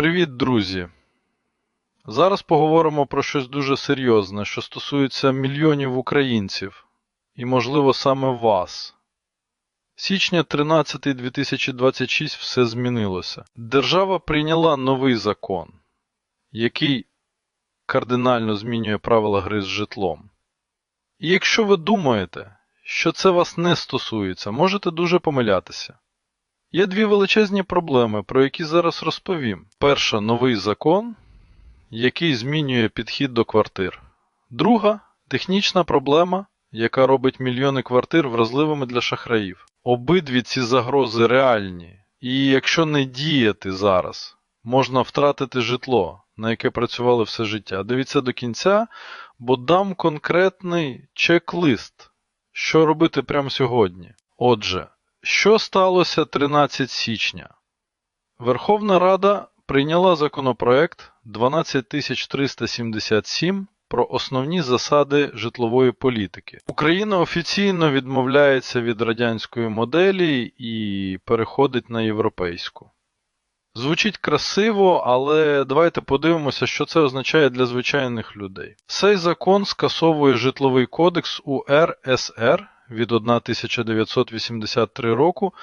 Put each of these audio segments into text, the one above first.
Привіт, друзі! Зараз поговоримо про щось дуже серйозне, що стосується мільйонів українців, і, можливо, саме вас. Січня 13 2026 все змінилося. Держава прийняла новий закон, який кардинально змінює правила гри з житлом. І якщо ви думаєте, що це вас не стосується, можете дуже помилятися. Є дві величезні проблеми, про які зараз розповім. Перша новий закон, який змінює підхід до квартир. Друга технічна проблема, яка робить мільйони квартир вразливими для шахраїв. Обидві ці загрози реальні, і якщо не діяти зараз, можна втратити житло, на яке працювали все життя. Дивіться до кінця, бо дам конкретний чек-лист, що робити прямо сьогодні. Отже, що сталося 13 січня? Верховна Рада прийняла законопроект 12377 про основні засади житлової політики. Україна офіційно відмовляється від радянської моделі і переходить на європейську. Звучить красиво, але давайте подивимося, що це означає для звичайних людей. Цей закон скасовує житловий кодекс УРСР від 1983 року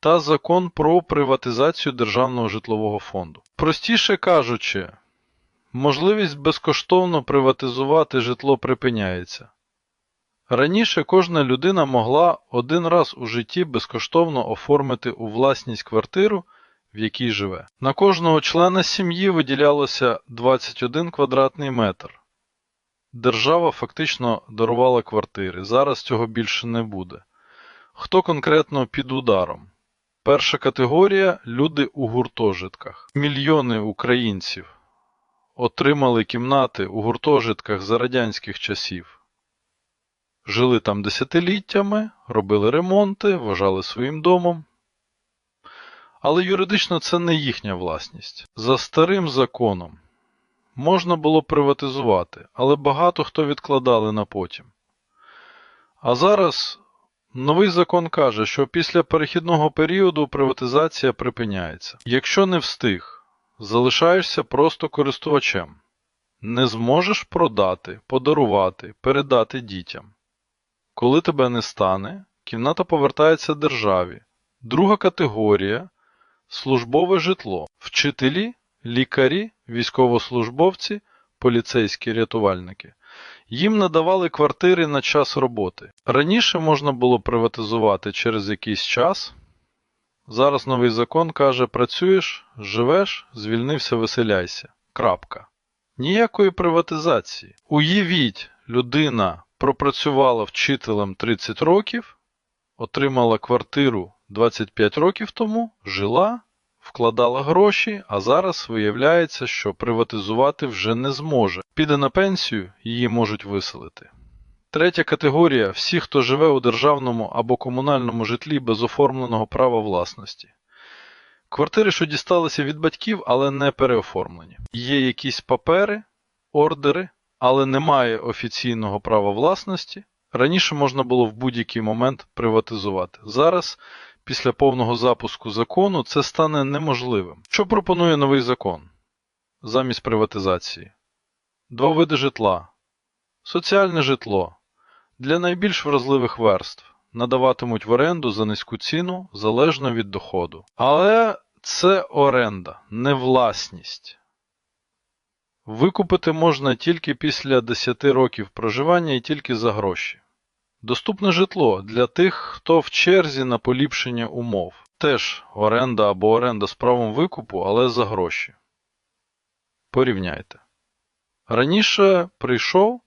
та закон про приватизацію Державного житлового фонду. Простіше кажучи, можливість безкоштовно приватизувати житло припиняється. Раніше кожна людина могла один раз у житті безкоштовно оформити у власність квартиру, в якій живе. На кожного члена сім'ї виділялося 21 квадратний метр. Держава фактично дарувала квартири. Зараз цього більше не буде. Хто конкретно під ударом? Перша категорія люди у гуртожитках. Мільйони українців отримали кімнати у гуртожитках за радянських часів. Жили там десятиліттями, робили ремонти, вважали своїм домом. Але юридично це не їхня власність. За старим законом можна було приватизувати, але багато хто відкладали на потім. А зараз новий закон каже, що після перехідного періоду приватизація припиняється. Якщо не встиг, залишаєшся просто користувачем. Не зможеш продати, подарувати, передати дітям. Коли тебе не стане, кімната повертається державі. Друга категорія службове житло. Вчителі, лікарі, військовослужбовці, поліцейські рятувальники. Їм надавали квартири на час роботи. Раніше можна було приватизувати через якийсь час. Зараз новий закон каже: працюєш, живеш, звільнився, веселяйся. Крапка. Ніякої приватизації. Уявіть, людина пропрацювала вчителем 30 років, отримала квартиру 25 років тому, жила, вкладала гроші, а зараз виявляється, що приватизувати вже не зможе. Піде на пенсію, її можуть виселити. Третя категорія всі, хто живе у державному або комунальному житлі без оформленого права власності. Квартири, що дісталися від батьків, але не переоформлені. Є якісь папери, ордери, але немає офіційного права власності. Раніше можна було в будь-який момент приватизувати. Зараз, після повного запуску закону, це стане неможливим. Що пропонує новий закон замість приватизації? Два види житла. Соціальне житло. Для найбільш вразливих верств надаватимуть в оренду за низьку ціну залежно від доходу. Але це оренда, не власність. Викупити можна тільки після 10 років проживання і тільки за гроші. Доступне житло для тих, хто в черзі на поліпшення умов. Теж оренда або оренда з правом викупу, але за гроші. Порівняйте. Раніше прийшов,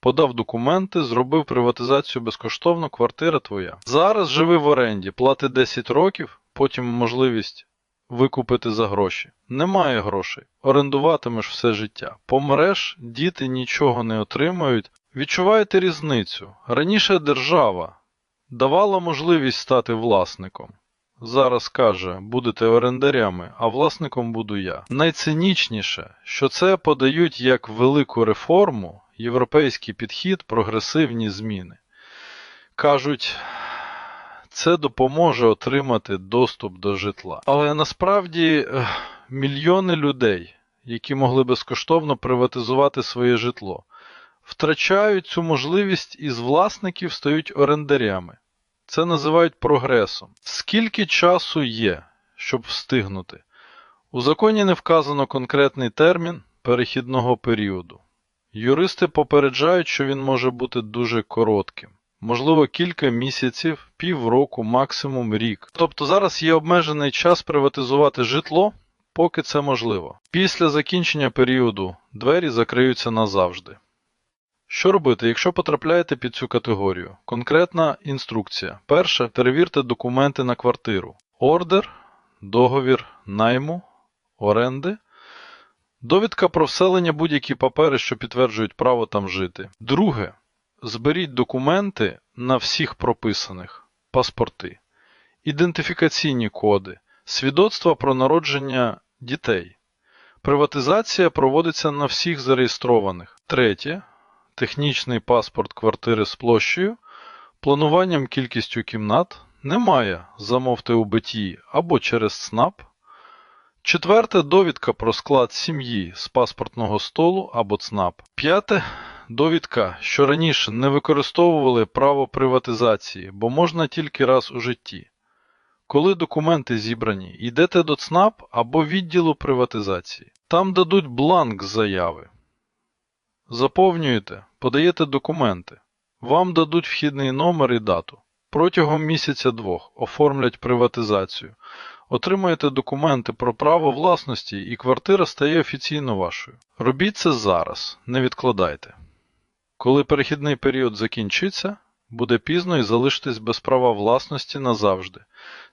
подав документи, зробив приватизацію безкоштовно, квартира твоя. Зараз живи в оренді, плати 10 років, потім можливість викупити за гроші. Немає грошей. Орендуватимеш все життя. Помреш, діти нічого не отримають. Відчуваєте різницю? Раніше держава давала можливість стати власником. Зараз каже, будете орендарями, а власником буду я. Найцинічніше, що це подають як велику реформу, європейський підхід, прогресивні зміни. Кажуть, це допоможе отримати доступ до житла. Але насправді мільйони людей, які могли безкоштовно приватизувати своє житло, втрачають цю можливість і з власників стають орендарями. Це називають прогресом. Скільки часу є, щоб встигнути? У законі не вказано конкретний термін перехідного періоду. Юристи попереджають, що він може бути дуже коротким. Можливо, кілька місяців, півроку, максимум рік. Тобто зараз є обмежений час приватизувати житло, поки це можливо. Після закінчення періоду двері закриються назавжди. Що робити, якщо потрапляєте під цю категорію? Конкретна інструкція. Перше, перевірте документи на квартиру. Ордер, договір найму, оренди, довідка про вселення будь-які папери, що підтверджують право там жити. Друге, зберіть документи на всіх прописаних паспорти, ідентифікаційні коди, свідоцтва про народження дітей. Приватизація проводиться на всіх зареєстрованих. Третє технічний паспорт квартири з площею, плануванням кількістю кімнат немає, замовте у БТІ або через ЦНАП. Четверте довідка про склад сім'ї з паспортного столу або ЦНАП. П'яте довідка, що раніше не використовували право приватизації, бо можна тільки раз у житті. Коли документи зібрані, йдете до ЦНАП або відділу приватизації. Там дадуть бланк заяви. Заповнюєте, подаєте документи. Вам дадуть вхідний номер і дату. Протягом місяця-двох оформлять приватизацію. Отримаєте документи про право власності і квартира стає офіційно вашою. Робіть це зараз, не відкладайте. Коли перехідний період закінчиться, буде пізно і залишитесь без права власності назавжди.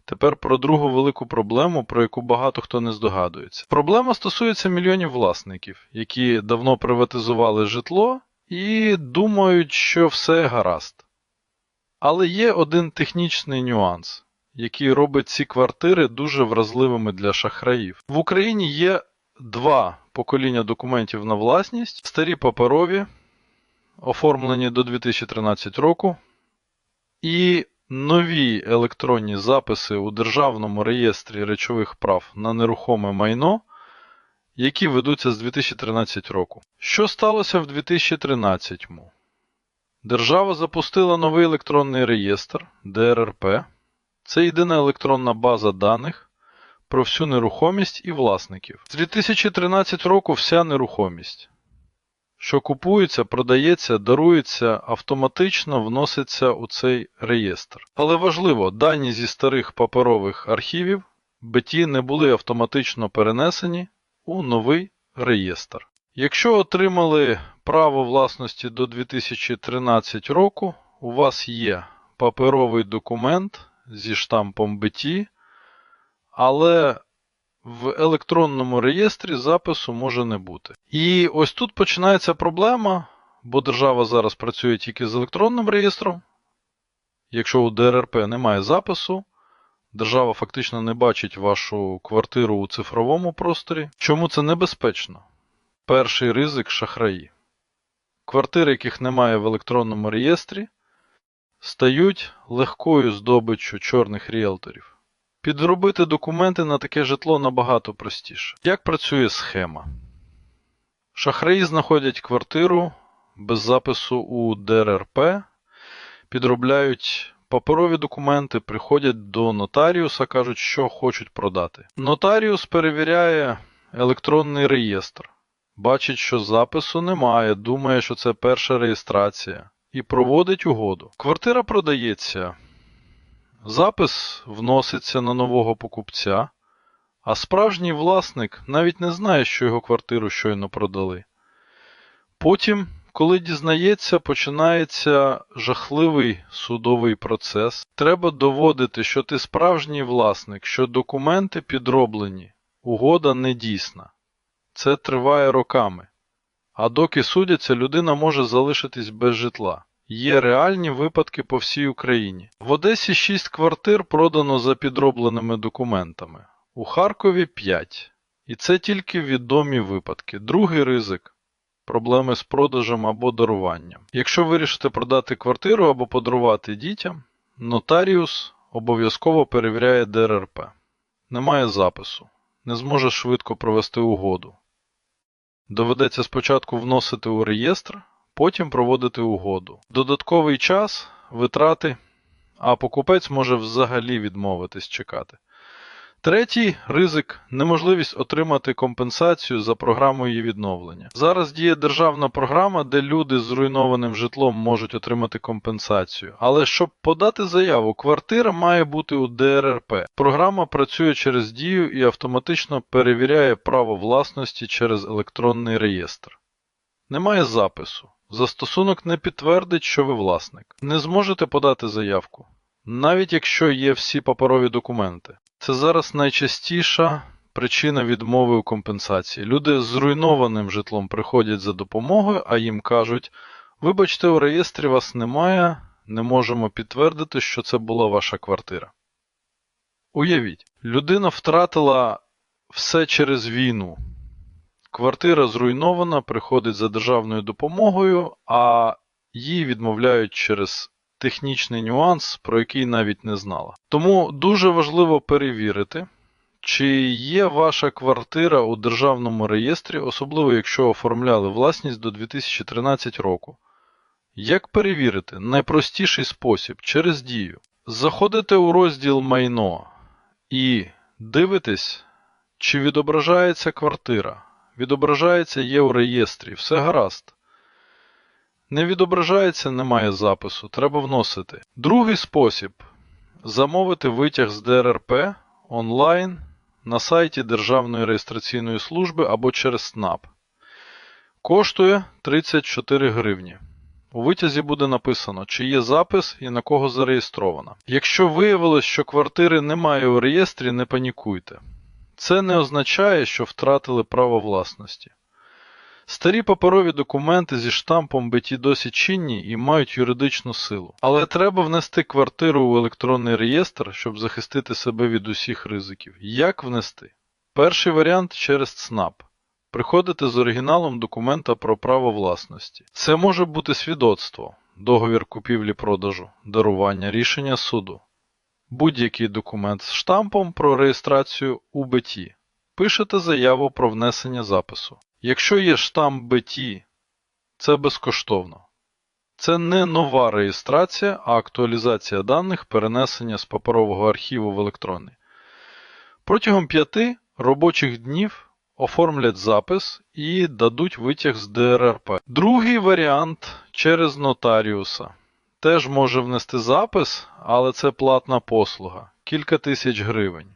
Тепер про другу велику проблему, про яку багато хто не здогадується. Проблема стосується мільйонів власників, які давно приватизували житло і думають, що все гаразд. Але є один технічний нюанс, який робить ці квартири дуже вразливими для шахраїв. В Україні є два покоління документів на власність: старі паперові, оформлені до 2013 року, і нові електронні записи у Державному реєстрі речових прав на нерухоме майно, які ведуться з 2013 року. Що сталося в 2013? Держава запустила новий електронний реєстр ДРРП. Це єдина електронна база даних про всю нерухомість і власників. З 2013 року вся нерухомість, що купується, продається, дарується, автоматично вноситься у цей реєстр. Але важливо, дані зі старих паперових архівів БТІ не були автоматично перенесені у новий реєстр. Якщо отримали право власності до 2013 року, у вас є паперовий документ зі штампом БТІ, але в електронному реєстрі запису може не бути. І ось тут починається проблема, бо держава зараз працює тільки з електронним реєстром. Якщо у ДРРП немає запису, держава фактично не бачить вашу квартиру у цифровому просторі. Чому це небезпечно? Перший ризик шахраї. Квартири, яких немає в електронному реєстрі, стають легкою здобиччю чорних ріелторів. Підробити документи на таке житло набагато простіше. Як працює схема? Шахраї знаходять квартиру без запису у ДРРП, підробляють паперові документи, приходять до нотаріуса, кажуть, що хочуть продати. Нотаріус перевіряє електронний реєстр. Бачить, що запису немає, думає, що це перша реєстрація, і проводить угоду. Квартира продається, запис вноситься на нового покупця, а справжній власник навіть не знає, що його квартиру щойно продали. Потім, коли дізнається, починається жахливий судовий процес. Треба доводити, що ти справжній власник, що документи підроблені, угода недійсна. Це триває роками. А доки судяться, людина може залишитись без житла. Є реальні випадки по всій Україні. В Одесі 6 квартир продано за підробленими документами, у Харкові 5. І це тільки відомі випадки. Другий ризик проблеми з продажем або даруванням. Якщо вирішите продати квартиру або подарувати дітям, нотаріус обов'язково перевіряє ДРРП. Немає запису. Не зможе швидко провести угоду. Доведеться спочатку вносити у реєстр, потім проводити угоду. Додатковий час, витрати, а покупець може взагалі відмовитись чекати. Третій ризик неможливість отримати компенсацію за програмою відновлення. Зараз діє державна програма, де люди з зруйнованим житлом можуть отримати компенсацію. Але щоб подати заяву, квартира має бути у ДРРП. Програма працює через дію і автоматично перевіряє право власності через електронний реєстр. Немає запису. Застосунок не підтвердить, що ви власник. Не зможете подати заявку, навіть якщо є всі паперові документи. Це зараз найчастіша причина відмови у компенсації. Люди з зруйнованим житлом приходять за допомогою, а їм кажуть: вибачте, у реєстрі вас немає, не можемо підтвердити, що це була ваша квартира. Уявіть, людина втратила все через війну. Квартира зруйнована, приходить за державною допомогою, а їй відмовляють через технічний нюанс, про який навіть не знала. Тому дуже важливо перевірити, чи є ваша квартира у державному реєстрі, особливо якщо оформляли власність до 2013 року. Як перевірити? Найпростіший спосіб через дію. Заходите у розділ майно і дивитесь, чи відображається квартира. Відображається є у реєстрі, все гаразд. Не відображається, немає запису, треба вносити. Другий спосіб замовити витяг з ДРРП онлайн на сайті Державної реєстраційної служби або через СНАП. Коштує 34 гривні. У витязі буде написано, чи є запис і на кого зареєстрована. Якщо виявилось, що квартири немає у реєстрі, не панікуйте. Це не означає, що втратили право власності. Старі паперові документи зі штампом биті досі чинні і мають юридичну силу. Але треба внести квартиру у електронний реєстр, щоб захистити себе від усіх ризиків. Як внести? Перший варіант через ЦНАП. Приходите з оригіналом документа про право власності. Це може бути свідоцтво, договір купівлі-продажу, дарування, рішення суду. Будь-який документ з штампом про реєстрацію у БТІ. Пишете заяву про внесення запису. Якщо є штамп БТІ, це безкоштовно. Це не нова реєстрація, а актуалізація даних перенесення з паперового архіву в електронний. Протягом п'яти робочих днів оформлять запис і дадуть витяг з ДРРП. Другий варіант через нотаріуса. Теж може внести запис, але це платна послуга кілька тисяч гривень.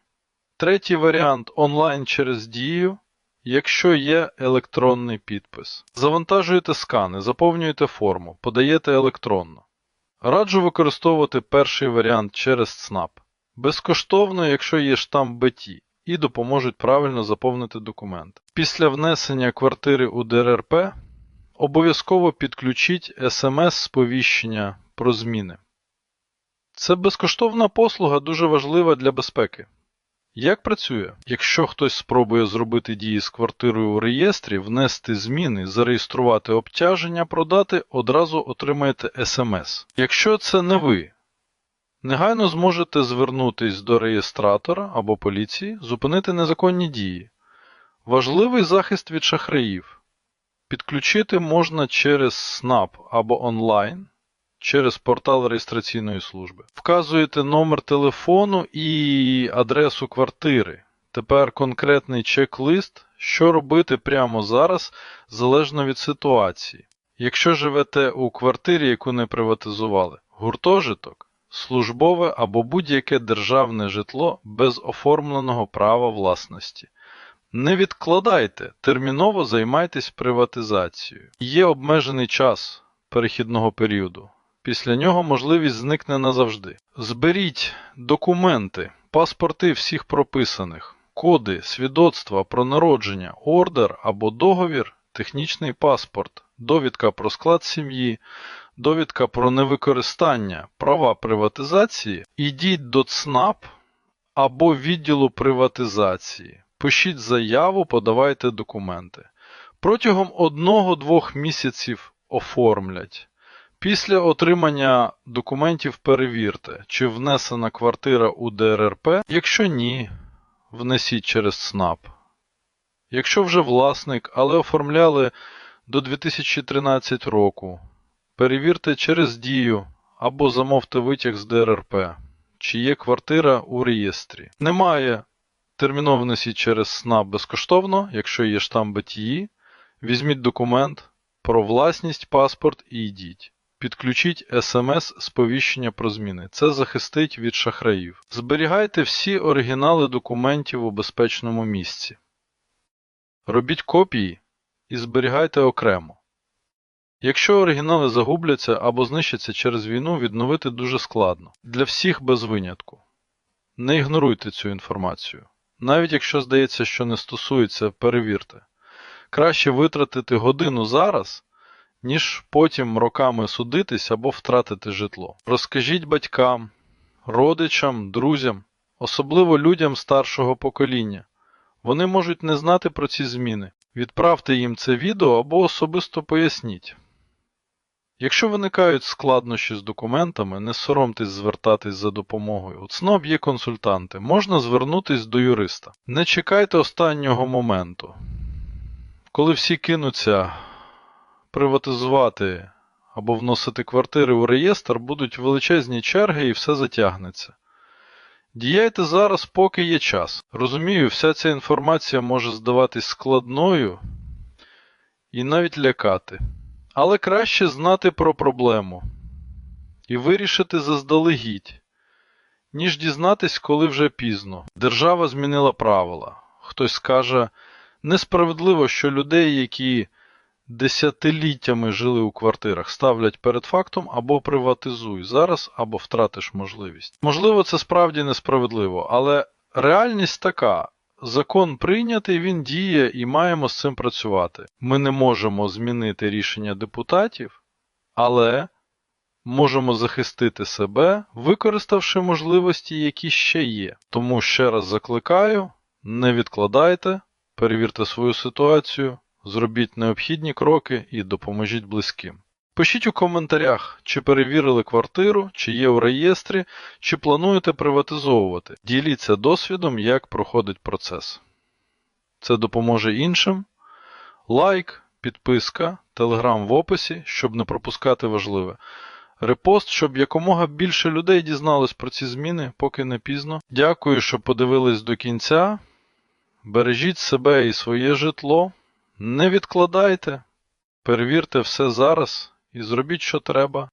Третій варіант онлайн через дію, якщо є електронний підпис. Завантажуєте скани, заповнюєте форму, подаєте електронно. Раджу використовувати перший варіант через ЦНАП. Безкоштовно, якщо є штамп БТІ, і допоможуть правильно заповнити документ. Після внесення квартири у ДРРП обов'язково підключіть смс-сповіщення про зміни. Це безкоштовна послуга дуже важлива для безпеки. Як працює? Якщо хтось спробує зробити дії з квартирою у реєстрі, внести зміни, зареєструвати обтяження, продати, одразу отримаєте смс. Якщо це не ви, негайно зможете звернутись до реєстратора або поліції, зупинити незаконні дії. Важливий захист від шахраїв. Підключити можна через СНАП або онлайн через портал реєстраційної служби. Вказуєте номер телефону і адресу квартири. Тепер конкретний чек-лист, що робити прямо зараз, залежно від ситуації. Якщо живете у квартирі, яку не приватизували, гуртожиток, службове або будь-яке державне житло без оформленого права власності. Не відкладайте, терміново займайтесь приватизацією. Є обмежений час перехідного періоду. Після нього можливість зникне назавжди. Зберіть документи, паспорти всіх прописаних, коди, свідоцтва про народження, ордер або договір, технічний паспорт, довідка про склад сім'ї, довідка про невикористання права приватизації, ідіть до ЦНАП або відділу приватизації. Пишіть заяву, подавайте документи. Протягом 1-2 місяців оформлять. Після отримання документів перевірте, чи внесена квартира у ДРРП. Якщо ні, внесіть через СНАП. Якщо вже власник, але оформляли до 2013 року, перевірте через дію або замовте витяг з ДРРП, чи є квартира у реєстрі. Немає. Терміново внесіть через СНАП безкоштовно, якщо є штамп БТІ, візьміть документ про власність, паспорт і йдіть. Підключіть смс-сповіщення про зміни. Це захистить від шахраїв. Зберігайте всі оригінали документів у безпечному місці. Робіть копії і зберігайте окремо. Якщо оригінали загубляться або знищаться через війну, відновити дуже складно. Для всіх без винятку. Не ігноруйте цю інформацію. Навіть якщо здається, що не стосується, перевірте. Краще витратити годину зараз, ніж потім роками судитись або втратити житло. Розкажіть батькам, родичам, друзям, особливо людям старшого покоління. Вони можуть не знати про ці зміни. Відправте їм це відео або особисто поясніть. Якщо виникають складнощі з документами, не соромтесь звертатись за допомогою. У ЦНОП є консультанти, можна звернутись до юриста. Не чекайте останнього моменту. Коли всі кинуться приватизувати або вносити квартири у реєстр, будуть величезні черги і все затягнеться. Діяйте зараз, поки є час. Розумію, вся ця інформація може здаватись складною і навіть лякати. Але краще знати про проблему і вирішити заздалегідь, ніж дізнатись, коли вже пізно. Держава змінила правила. Хтось скаже, несправедливо, що людей, які десятиліттями жили у квартирах, ставлять перед фактом або приватизуй зараз, або втратиш можливість. Можливо, це справді несправедливо, але реальність така. Закон прийнятий, він діє і маємо з цим працювати. Ми не можемо змінити рішення депутатів, але можемо захистити себе, використавши можливості, які ще є. Тому ще раз закликаю: не відкладайте, перевірте свою ситуацію, зробіть необхідні кроки і допоможіть близьким. Пишіть у коментарях, чи перевірили квартиру, чи є у реєстрі, чи плануєте приватизовувати. Діліться досвідом, як проходить процес. Це допоможе іншим. Лайк, підписка, телеграм в описі, щоб не пропускати важливе. Репост, щоб якомога більше людей дізнались про ці зміни, поки не пізно. Дякую, що подивились до кінця. Бережіть себе і своє житло. Не відкладайте. Перевірте все зараз і зробіть, що треба.